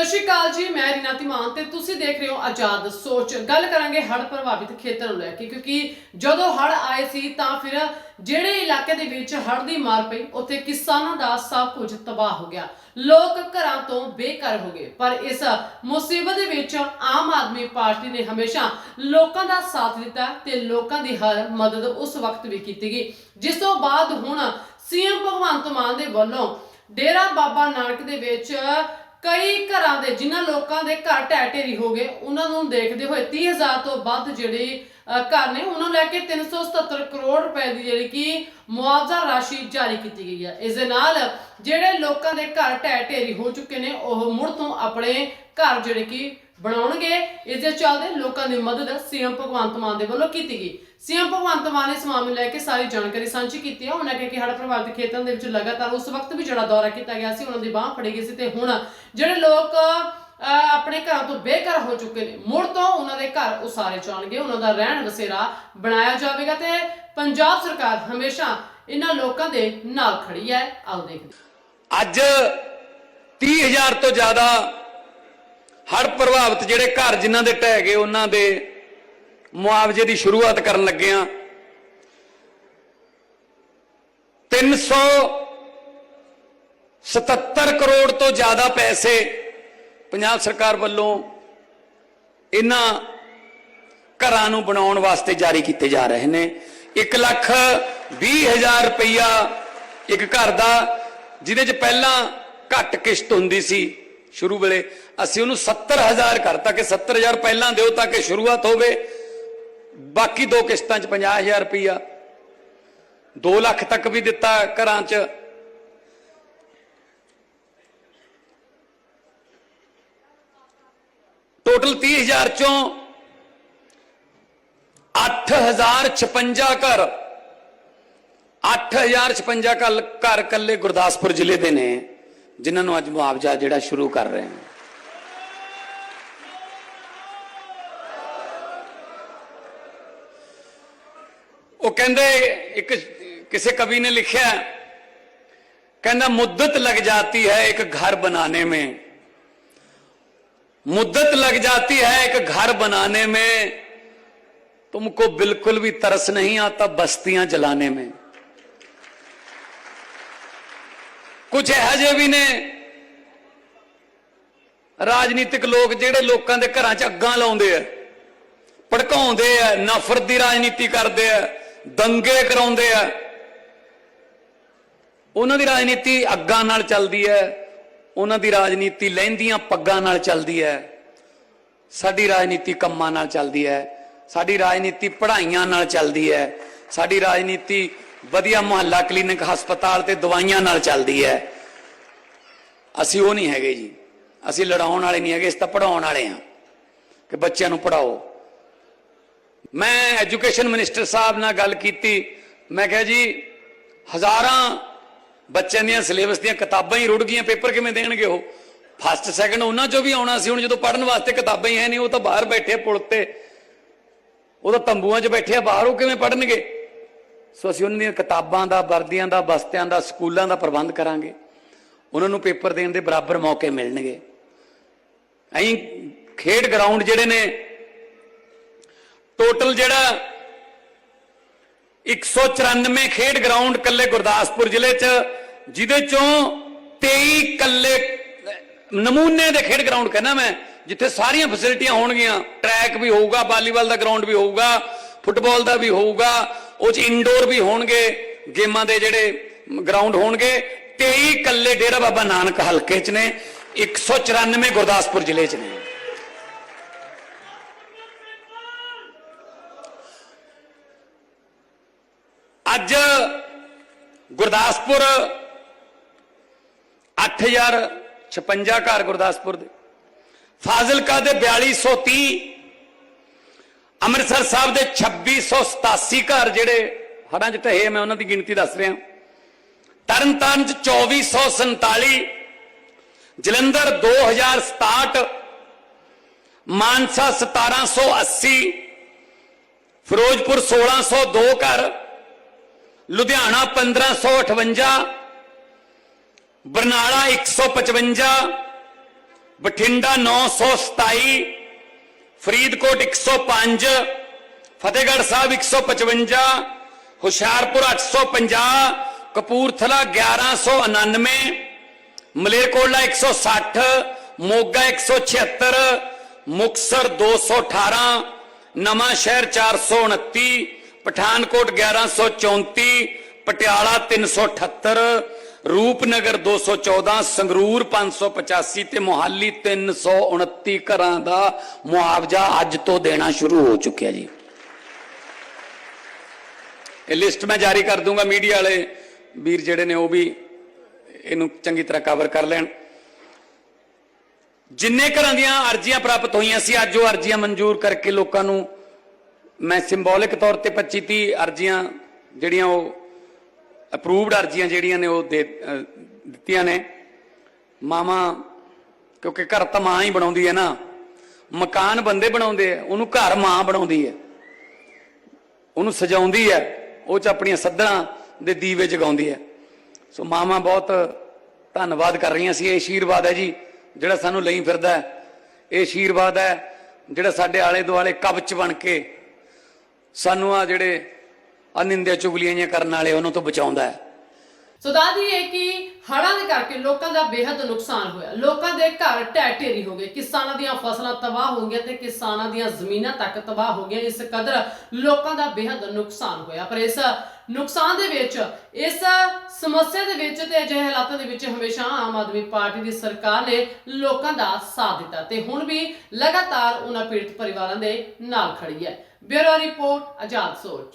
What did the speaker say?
ਸਤਿ ਸ਼੍ਰੀ ਅਕਾਲ ਜੀ, ਮੈਂ ਰੀਨਾ ਧੀਮਾਨ ਤੇ ਤੁਸੀਂ ਦੇਖ ਰਹੇ ਹੋ ਆਜ਼ਾਦ ਸੋਚ। ਗੱਲ ਕਰਾਂਗੇ ਹੜ੍ਹ ਪ੍ਰਭਾਵਿਤ ਖੇਤਰ ਨੂੰ ਲੈ ਕੇ, ਕਿਉਂਕਿ ਜਦੋਂ ਹੜ੍ਹ ਆਏ ਸੀ ਤਾਂ ਫਿਰ ਜਿਹੜੇ ਇਲਾਕੇ ਦੇ ਵਿੱਚ ਹੜ੍ਹ ਦੀ ਮਾਰ ਪਈ, ਉੱਥੇ ਕਿਸਾਨਾਂ ਦਾ ਸਭ ਕੁਝ ਤਬਾਹ ਹੋ ਗਿਆ। ਲੋਕ ਘਰਾਂ ਤੋਂ ਬੇਘਰ ਹੋ ਗਏ, ਪਰ ਇਸ ਮੁਸੀਬਤ ਦੇ ਵਿੱਚ ਆਮ ਆਦਮੀ ਪਾਰਟੀ ਨੇ ਹਮੇਸ਼ਾ ਲੋਕਾਂ ਦਾ ਸਾਥ ਦਿੱਤਾ ਤੇ ਲੋਕਾਂ ਦੀ ਹਰ ਮਦਦ ਉਸ ਵਕਤ ਵੀ ਕੀਤੀ ਗਈ। ਜਿਸ ਤੋਂ ਬਾਅਦ ਹੁਣ ਸੀਐਮ ਭਗਵੰਤ ਮਾਨ ਦੇ ਵੱਲੋਂ ਡੇਰਾ ਬਾਬਾ ਨਾਨਕ ਦੇ ਵਿੱਚ ਕਈ ਘਰਾਂ ਦੇ, ਜਿਨ੍ਹਾਂ ਲੋਕਾਂ ਦੇ ਘਰ ਢਹਿ ਢੇਰੀ ਹੋ ਗਏ, ਉਹਨਾਂ ਨੂੰ ਦੇਖਦੇ ਹੋਏ 30000 ਤੋਂ ਵੱਧ ਜਿਹੜੇ ਘਰ ਨੇ, ਉਹਨਾਂ ਨੂੰ ਲੈ ਕੇ 377 ਕਰੋੜ ਰੁਪਏ ਦੀ ਜਿਹੜੀ ਕਿ ਮੁਆਵਜ਼ਾ ਰਾਸ਼ੀ ਜਾਰੀ ਕੀਤੀ ਗਈ ਹੈ। ਇਸ ਦੇ ਨਾਲ ਜਿਹੜੇ ਲੋਕਾਂ ਦੇ ਘਰ ਢਹਿ ਢੇਰੀ ਹੋ ਚੁੱਕੇ ਨੇ, ਉਹ ਮੁੜ ਤੋਂ ਆਪਣੇ ਘਰ ਜਿਹੜੇ ਕਿ ਬਣਾਉਣਗੇ। ਇਸ ਦੇ ਚੱਲਦੇ ਲੋਕਾਂ ਦੀ ਮਦਦ ਸੀਐਮ ਭਗਵੰਤ ਮਾਨ ਦੇ ਵੱਲੋਂ ਕੀਤੀ ਗਈ। ਸੀਐਮ ਭਗਵੰਤ ਮਾਨ ਨੇ ਇਸ ਮਾਮਲੇ ਲੈ ਕੇ ਸਾਰੀ ਜਾਣਕਾਰੀ ਸਾਂਝੀ ਕੀਤੀ ਹੈ। ਉਹਨਾਂ ਕਿਹਾ ਕਿ ਹੜ੍ਹ ਪ੍ਰਭਾਵਿਤ ਖੇਤਰਾਂ ਦੇ ਵਿੱਚ ਲਗਾਤਾਰ ਉਸ ਵਕਤ ਵੀ ਜਿਹੜਾ ਦੌਰਾ ਕੀਤਾ ਗਿਆ ਸੀ, ਉਹਨਾਂ ਦੀ ਬਾਹ ਫੜੀ ਗਈ ਸੀ ਤੇ ਹੁਣ ਜਿਹੜੇ ਲੋਕ ਆਪਣੇ ਘਰਾਂ ਤੋਂ ਬੇਘਰ ਹੋ ਚੁੱਕੇ ਨੇ, ਮੁੜ ਤੋਂ ਉਹਨਾਂ ਦੇ ਘਰ ਉਸਾਰੇ ਜਾਣਗੇ। ਉਹਨਾਂ ਦਾ ਰਹਿਣ ਵਸੇਰਾ ਬਣਾਇਆ ਜਾਵੇਗਾ ਤੇ ਪੰਜਾਬ ਸਰਕਾਰ ਹਮੇਸ਼ਾ ਇਹਨਾਂ ਲੋਕਾਂ ਦੇ ਨਾਲ ਖੜੀ ਹੈ। ਆਓ ਦੇਖਦੇ ਹਾਂ। ਅੱਜ 30000 ਤੋਂ ਜ਼ਿਆਦਾ ਹੜ੍ਹ ਪ੍ਰਭਾਵਿਤ ਜਿਹੜੇ ਘਰ ਜਿਨ੍ਹਾਂ ਦੇ ਢਹਿ ਗਏ, ਉਹਨਾਂ ਦੇ ਮੁਆਵਜ਼ੇ ਦੀ ਸ਼ੁਰੂਆਤ ਕਰਨ ਲੱਗੇ ਆ 377 ਕਰੋੜ ਤੋਂ ਜ਼ਿਆਦਾ ਪੈਸੇ ਪੰਜਾਬ ਸਰਕਾਰ ਵੱਲੋਂ ਇਹਨਾਂ ਘਰਾਂ ਨੂੰ ਬਣਾਉਣ ਵਾਸਤੇ ਜਾਰੀ ਕੀਤੇ ਜਾ ਰਹੇ ਨੇ। 1 ਲੱਖ 20 ਹਜ਼ਾਰ ਰੁਪਈਆ ਇੱਕ ਘਰ ਦਾ, ਜਿਹਦੇ 'ਚ ਪਹਿਲਾਂ ਘੱਟ ਕਿਸ਼ਤ ਹੁੰਦੀ ਸੀ। ਸ਼ੁਰੂ ਵੇਲੇ। ਅਸੀਂ ਉਹਨੂੰ 70000 ਕਰਤਾ ਕਿ 70000 ਪਹਿਲਾਂ ਦਿਓ ਤਾਂ ਕਿ ਸ਼ੁਰੂਆਤ ਹੋਵੇ। ਬਾਕੀ ਦੋ ਕਿਸ਼ਤਾਂ 'ਚ 50000 ਰੁਪਈਆ। 2 ਲੱਖ ਤੱਕ ਵੀ ਦਿੱਤਾ ਘਰਾਂ 'ਚ। ਟੋਟਲ 30000 ਚੋਂ 8056 ਘਰ। 8056 ਘਰ ਘਰ ਕੱਲੇ ਗੁਰਦਾਸਪੁਰ ਜ਼ਿਲ੍ਹੇ ਦੇ ਨੇ। ਜਿਨ੍ਹਾਂ ਨੂੰ ਅੱਜ ਮੁਆਵਜ਼ਾ ਜਿਹੜਾ ਸ਼ੁਰੂ ਕਰ ਰਹੇ ਹਾਂ ਉਹ ਕਹਿੰਦੇ ਇੱਕ ਕਿਸੇ ਕਵੀ ਨੇ ਲਿਖਿਆ ਕਹਿੰਦਾ ਮੁੱਦਤ लग जाती है एक घर बनाने में मुद्दत लग जाती है एक घर बनाने में तुमको बिल्कुल भी तरस नहीं आता बस्तियां जलाने में ਕੁਝ ਇਹੋ ਜਿਹੇ ਵੀ ਨੇ। ਰਾਜਨੀਤਿਕ ਲੋਕ ਜਿਹੜੇ ਲੋਕਾਂ ਦੇ ਘਰਾਂ 'ਚ ਅੱਗਾਂ ਲਾਉਂਦੇ ਆ, ਭੜਕਾਉਂਦੇ ਆ, ਨਫ਼ਰਤ ਦੀ ਰਾਜਨੀਤੀ ਕਰਦੇ ਆ, ਦੰਗੇ ਕਰਾਉਂਦੇ ਆ। ਉਹਨਾਂ ਦੀ ਰਾਜਨੀਤੀ ਅੱਗਾਂ ਨਾਲ ਚੱਲਦੀ ਹੈ, ਉਹਨਾਂ ਦੀ ਰਾਜਨੀਤੀ ਲਹਿੰਦੀਆਂ ਪੱਗਾਂ ਨਾਲ ਚੱਲਦੀ ਹੈ। ਸਾਡੀ ਰਾਜਨੀਤੀ ਕੰਮਾਂ ਨਾਲ ਚੱਲਦੀ ਹੈ, ਸਾਡੀ ਰਾਜਨੀਤੀ ਪੜ੍ਹਾਈਆਂ ਨਾਲ ਚੱਲਦੀ ਹੈ, ਸਾਡੀ ਰਾਜਨੀਤੀ ਵਧੀਆ ਮੁਹੱਲਾ ਕਲੀਨਿਕ ਹਸਪਤਾਲ ਤੇ ਦਵਾਈਆਂ ਨਾਲ ਚੱਲਦੀ ਹੈ। ਅਸੀਂ ਉਹ ਨਹੀਂ ਹੈਗੇ ਜੀ। ਅਸੀਂ ਲੜਾਉਣ ਵਾਲੇ ਨਹੀਂ ਹੈਗੇ, ਅਸੀਂ ਤਾਂ ਪੜਾਉਣ ਵਾਲੇ ਹਾਂ। ਕਿ ਬੱਚਿਆਂ ਨੂੰ ਪੜਾਓ ਮੈਂ ਐਜੂਕੇਸ਼ਨ ਮਿਨਿਸਟਰ ਸਾਹਿਬ ਨਾਲ ਗੱਲ ਕੀਤੀ। ਮੈਂ ਕਿਹਾ ਜੀ, ਹਜ਼ਾਰਾਂ ਬੱਚਿਆਂ ਦੀਆਂ ਸਿਲੇਬਸ ਦੀਆਂ ਕਿਤਾਬਾਂ ਹੀ ਰੁੜ ਗਈਆਂ, ਪੇਪਰ ਕਿਵੇਂ ਦੇਣਗੇ ਉਹ? ਫਸਟ ਸੈਕੰਡ ਉਹਨਾਂ ਚੋਂ ਵੀ ਆਉਣਾ ਸੀ, ਹੁਣ ਜਦੋਂ ਪੜਨ ਵਾਸਤੇ ਕਿਤਾਬਾਂ ਹੀ ਹੈ ਨਹੀਂ, ਉਹ ਤਾਂ ਬਾਹਰ ਬੈਠੇ ਪੁਲ ਤੇ। ਉਹ ਤਾਂ ਤੰਬੂਆਂ 'ਚ ਬੈਠੇ ਆ, ਬਾਹਰ ਉਹ ਕਿਵੇਂ ਪੜਨਗੇ ਸੋ ਅਸੀਂ ਉਹਨਾਂ ਦੀਆਂ ਕਿਤਾਬਾਂ ਦਾ, ਵਰਦੀਆਂ ਦਾ ਬਸਤਿਆਂ ਦਾ, ਸਕੂਲਾਂ ਦਾ ਪ੍ਰਬੰਧ ਕਰਾਂਗੇ। ਉਹਨਾਂ ਨੂੰ ਪੇਪਰ ਦੇਣ ਦੇ ਬਰਾਬਰ ਮੌਕੇ ਮਿਲਣਗੇ। ਐਂ ਖੇਡ ਗਰਾਊਂਡ ਜਿਹੜੇ ਨੇ, ਟੋਟਲ ਜਿਹੜਾ 194 ਖੇਡ ਗਰਾਊਂਡ ਕੱਲੇ ਗੁਰਦਾਸਪੁਰ ਜ਼ਿਲ੍ਹੇ 'ਚ, ਜਿਹਦੇ ਚੋਂ 23 ਕੱਲੇ ਨਮੂਨੇ ਦੇ ਖੇਡ ਗਰਾਊਂਡ ਕਹਿੰਦਾ ਮੈਂ, ਜਿੱਥੇ ਸਾਰੀਆਂ ਫੈਸਿਲਿਟੀਆਂ ਹੋਣਗੀਆਂ। ਟਰੈਕ ਵੀ ਹੋਊਗਾ ਵਾਲੀਬਾਲ ਦਾ ਗਰਾਊਂਡ ਵੀ ਹੋਊਗਾ ਫੁੱਟਬਾਲ ਦਾ ਵੀ ਹੋਊਗਾ ਉਹ 'ਚ ਇਨਡੋਰ ਵੀ ਹੋਣਗੇ, ਗੇਮਾਂ ਦੇ ਜਿਹੜੇ ਗਰਾਊਂਡ ਹੋਣਗੇ। 23 ਕੱਲੇ ਡੇਰਾ ਬਾਬਾ ਨਾਨਕ ਹਲਕੇ 'ਚ ਨੇ 194 ਗੁਰਦਾਸਪੁਰ ਜ਼ਿਲ੍ਹੇ 'ਚ ਨੇ। ਅੱਜ ਗੁਰਦਾਸਪੁਰ 8056 ਘਰ ਗੁਰਦਾਸਪੁਰ ਦੇ। ਫਾਜ਼ਿਲਕਾ ਦੇ 4230 ਅੰਮ੍ਰਿਤਸਰ ਸਾਹਿਬ ਦੇ 2687 ਘਰ ਜਿਹੜੇ ਹੜਾਂ 'ਚ ਢਹੇ ਮੈਂ ਉਹਨਾਂ ਦੀ ਗਿਣਤੀ ਦੱਸ ਰਿਹਾ। ਤਰਨਤਾਰਨ 'ਚ 2447 ਜਲੰਧਰ 2067 ਮਾਨਸਾ 1780 ਫਿਰੋਜ਼ਪੁਰ 1602 ਘਰ, ਲੁਧਿਆਣਾ 1558 ਬਰਨਾਲਾ 155 ਬਠਿੰਡਾ 927 ਫਰੀਦਕੋਟ 105 ਫਤਿਹਗੜ੍ਹ ਸਾਹਿਬ 155 ਹੁਸ਼ਿਆਰਪੁਰ 850 ਕਪੂਰਥਲਾ 1199 ਮਲੇਰਕੋਟਲਾ 160 ਮੋਗਾ 176 ਮੁਕਸਰ 218 ਨਵਾਂ ਸ਼ਹਿਰ 429 ਪਠਾਨਕੋਟ 1134 ਪਟਿਆਲਾ 378 ਰੂਪਨਗਰ 214 ਸੰਗਰੂਰ 585 ਤੇ ਮੁਹਾਲੀ 329 ਘਰਾਂ ਦਾ ਮੁਆਵਜ਼ਾ ਅੱਜ ਤੋਂ ਦੇਣਾ ਸ਼ੁਰੂ ਹੋ ਚੁੱਕਿਆ ਜੀ। ਇਹ ਲਿਸਟ ਮੈਂ ਜਾਰੀ ਕਰ ਦੂੰਗਾ ਮੀਡੀਆ ਵਾਲੇ ਵੀਰ ਜਿਹੜੇ ਨੇ ਉਹ ਵੀ ਇਹਨੂੰ ਚੰਗੀ ਤਰ੍ਹਾਂ ਕਵਰ ਕਰ ਲੈਣ। ਜਿੰਨੇ ਘਰਾਂ ਦੀਆਂ ਅਰਜ਼ੀਆਂ ਪ੍ਰਾਪਤ ਹੋਈਆਂ ਸੀ, ਅੱਜ ਉਹ ਅਰਜ਼ੀਆਂ ਮਨਜ਼ੂਰ ਕਰਕੇ ਲੋਕਾਂ ਨੂੰ ਮੈਂ ਸਿੰਬੋਲਿਕ ਤੌਰ ਤੇ 25 30 ਅਰਜ਼ੀਆਂ ਜਿਹੜੀਆਂ ਉਹ ਅਪਰੂਵਡ ਅਰਜ਼ੀਆਂ ਜਿਹੜੀਆਂ ਨੇ ਉਹ ਦੇ ਦਿੱਤੀਆਂ ਨੇ। ਮਾਮਾ ਕਿਉਂਕਿ ਘਰ ਤਾਂ ਮਾਂ ਹੀ ਬਣਾਉਂਦੀ ਹੈ ਨਾ। ਮਕਾਨ ਬੰਦੇ ਬਣਾਉਂਦੇ ਆ, ਉਹਨੂੰ ਘਰ ਮਾਂ ਬਣਾਉਂਦੀ ਹੈ। ਉਹਨੂੰ ਸਜਾਉਂਦੀ ਹੈ, ਉਹ ਚ ਆਪਣੀਆਂ ਸੱਧਰਾਂ ਦੇ ਦੀਵੇ ਜਗਾਉਂਦੀ ਹੈ। ਸੋ ਮਾਮਾ ਬਹੁਤ ਧੰਨਵਾਦ ਕਰ ਰਹੀਆਂ ਸੀ। ਇਹ ਆਸ਼ੀਰਵਾਦ ਹੈ ਜੀ, ਜਿਹੜਾ ਸਾਨੂੰ ਲਈ ਫਿਰਦਾ ਹੈ। ਇਹ ਆਸ਼ੀਰਵਾਦ ਹੈ, ਜਿਹੜਾ ਸਾਡੇ ਆਲੇ ਦੁਆਲੇ ਕਵਚ ਬਣ ਕੇ ਸਾਨੂੰ ਆ ਜਿਹੜੇ ਅਨਿੰਦਿਆ ਚੁਗਲੀਆਂ ਕਰਨ ਵਾਲੇ ਉਹਨਾਂ ਤੋਂ ਬਚਾਉਂਦਾ ਹੈ। ਸੋ ਦਾਦੀ ਇਹ ਕਿ ਹੜ੍ਹਾਂ ਦੇ ਕਰਕੇ ਲੋਕਾਂ ਦਾ ਬੇਹੱਦ ਨੁਕਸਾਨ ਹੋਇਆ। ਲੋਕਾਂ ਦੇ ਘਰ ਢਹਿ ਢੇਰੀ ਹੋ ਗਏ। ਕਿਸਾਨਾਂ ਦੀਆਂ ਫਸਲਾਂ ਤਬਾਹ ਹੋ ਗਈਆਂ ਤੇ ਕਿਸਾਨਾਂ ਦੀਆਂ ਜ਼ਮੀਨਾਂ ਤੱਕ ਤਬਾਹ ਹੋ ਗਈਆਂ। ਇਸ ਕਦਰ ਲੋਕਾਂ ਦਾ ਬੇਹੱਦ ਨੁਕਸਾਨ ਹੋਇਆ। ਪਰ ਇਸ ਨੁਕਸਾਨ ਦੇ ਵਿੱਚ, ਇਸ ਸਮੱਸਿਆ ਦੇ ਵਿੱਚ ਤੇ ਅਜਿਹੇ ਹਾਲਾਤਾਂ ਦੇ ਵਿੱਚ ਹਮੇਸ਼ਾ ਆਮ ਆਦਮੀ ਪਾਰਟੀ ਦੀ ਸਰਕਾਰ ਨੇ ਲੋਕਾਂ ਦਾ ਸਾਥ ਦਿੱਤਾ ਤੇ ਹੁਣ ਵੀ ਲਗਾਤਾਰ ਉਹਨਾਂ ਪੀੜਤ ਪਰਿਵਾਰਾਂ ਦੇ ਨਾਲ ਖੜੀ ਹੈ। ਬਿਊਰੋ ਰਿਪੋਰਟ ਆਜ਼ਾਦ ਸੋਚ।